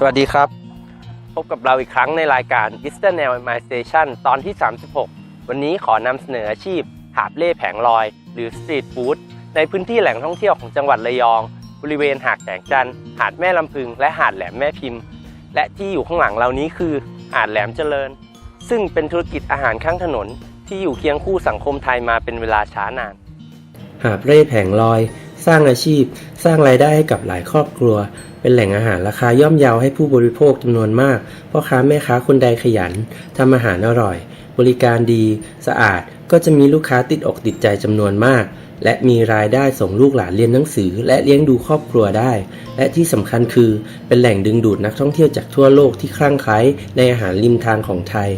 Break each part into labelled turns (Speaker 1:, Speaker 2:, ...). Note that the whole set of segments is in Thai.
Speaker 1: สวัสดีครับ พบกับเราอีกครั้งในรายการ Eastern Air My Station ตอนที่ 36 วันนี้ขอนำเสนออาชีพ หาบเล่แผงลอย หรือสตรีทฟู้ดในพื้นที่แหล่งท่องเที่ยวของจังหวัดระยอง บริเวณหาดแสงจันทร์หาดแม่ลำพึง และหาดแหลมแม่พิมพ์ และที่อยู่ข้างหลังเรานี้คือ หาดแหลมเจริญ ซึ่งเป็นธุรกิจอาหารข้างถนน ที่อยู่เคียงคู่สังคมไทยมาเป็นเวลาช้านาน
Speaker 2: หาบเร่แผงลอย สร้างอาชีพ สร้างรายได้ให้กับหลายครอบครัว เป็นแหล่งอาหารราคาย่อมเยาให้ผู้บริโภคจำนวนมากพ่อค้าแม่ค้าคนใดขยันทำอาหารอร่อย บริการดี สะอาดก็จะมีลูกค้าติดอกติดใจจำนวนมาก และมีรายได้ส่งลูกหลานเรียนหนังสือ และเลี้ยงดูครอบครัวได้ และที่สำคัญคือเป็นแหล่งดึงดูดนักท่องเที่ยวจากทั่วโลกที่คลั่งไคล้ในอาหารริมทางของไทย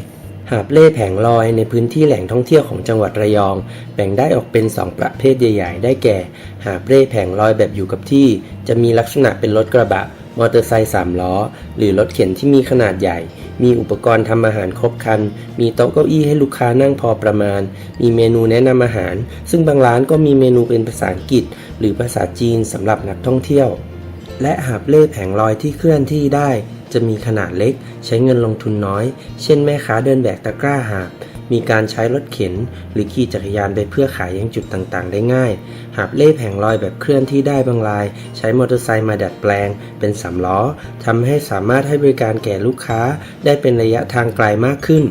Speaker 2: หาบเล่แผงลอยในพื้นที่แหล่งท่องเที่ยวของจังหวัดระยอง แบ่งได้ออกเป็น 2 ประเภทใหญ่ๆ ได้แก่ หาบเล่แผงลอยแบบอยู่กับที่ จะมีลักษณะเป็นรถกระบะ มอเตอร์ไซค์สามล้อ หรือรถเข็นที่มีขนาดใหญ่ มีอุปกรณ์ทำอาหารครบครัน มีโต๊ะเก้าอี้ให้ลูกค้านั่งพอประมาณ มีเมนูแนะนำอาหาร ซึ่งบางร้านก็มีเมนูเป็นภาษาอังกฤษ หรือภาษาจีนสำหรับนักท่องเที่ยว และหาบเล่แผงลอยที่เคลื่อนที่ได้ จะมีขนาดเล็ก ใช้เงินลงทุนน้อย เช่นแม่ค้าเดินแบกตะกร้าหาบมีการใช้รถเข็น หรือขี่จักรยานไปเพื่อขายยังจุดต่างๆ ได้ง่าย หาบเล่แผงลอยแบบเคลื่อนที่ได้บางราย ใช้มอเตอร์ไซค์มาดัดแปลง เป็นสามล้อทำให้สามารถให้บริการแก่ลูกค้าได้เป็นระยะทางไกลมากขึ้น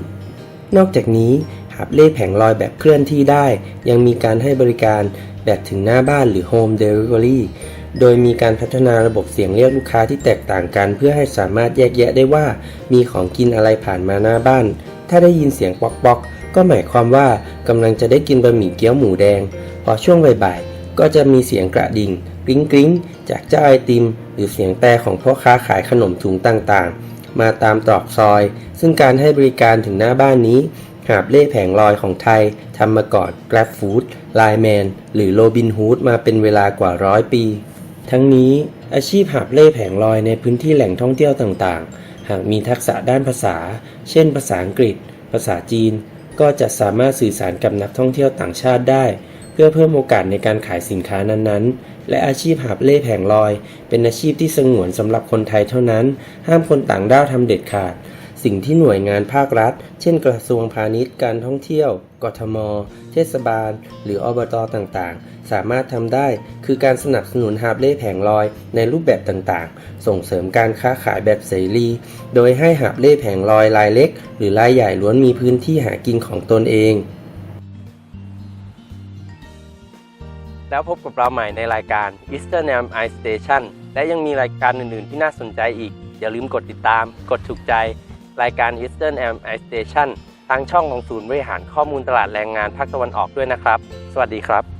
Speaker 2: นอกจากนี้หาบเล่แผงลอยแบบเคลื่อนที่ได้ ยังมีการให้บริการแบบถึงหน้าบ้านหรือ Home Delivery โดยมีการพัฒนาระบบเสียงเรียกลูกค้าที่แตกต่างกัน เพื่อให้สามารถแยกแยะได้ว่า มีของกินอะไรผ่านมาหน้าบ้าน ถ้าได้ยินเสียงป๊อกป๊อกก็หมายความว่ากำลังจะได้กินบะหมี่เกี๊ยวหมูแดง พอช่วงบ่ายๆก็จะมีเสียงกระดิ่งกริ๊งกริ๊งจากเจ้าไอติม หรือเสียงแต่ของพ่อค้าขายขนมถุงต่างๆ มาตามตรอกซอย ซึ่งการให้บริการถึงหน้าบ้านนี้หาบเล่แผงลอยของไทยทำมาก่อน Grab Food, Line Man หรือ Robin Hood มาเป็นเวลากว่าร้อยปี ทั้งนี้อาชีพหาบเล่แผงลอยในพื้นที่แหล่งท่องเที่ยวต่างๆ หากมีทักษะด้านภาษา เช่น ภาษาอังกฤษ ภาษาจีน ก็จะสามารถสื่อสารกับนักท่องเที่ยวต่างชาติได้ เพื่อเพิ่มโอกาสในการขายสินค้านั้นๆ และอาชีพหาบเล่แผงลอย เป็นอาชีพที่สงวนสำหรับคนไทยเท่านั้น ห้ามคนต่างด้าวทำเด็ดขาด สิ่งที่หน่วยงานภาครัฐ เช่นกระทรวงพาณิชย์การท่องเที่ยว กทม เทศบาล หรืออบตต่างๆ สามารถทำได้ คือการสนับสนุนฮาบเล่แผงลอยในรูปแบบต่างๆ ส่งเสริมการค้าขายแบบเสรี โดยให้หาบเล่แผงลอยรายเล็ก หรือรายใหญ่ล้วนมีพื้นที่หากินของตนเอง
Speaker 1: แล้วพบกับเราใหม่ในรายการ Eastern Am I Station และยังมีรายการอื่นๆ ที่น่าสนใจอีกอย่าลืมกดติดตาม กดถูกใจ รายการ Eastern Am I Station ทางช่องของศูนย์บริหารข้อมูลตลาดแรงงานภาคตะวันออกด้วยนะครับ สวัสดีครับ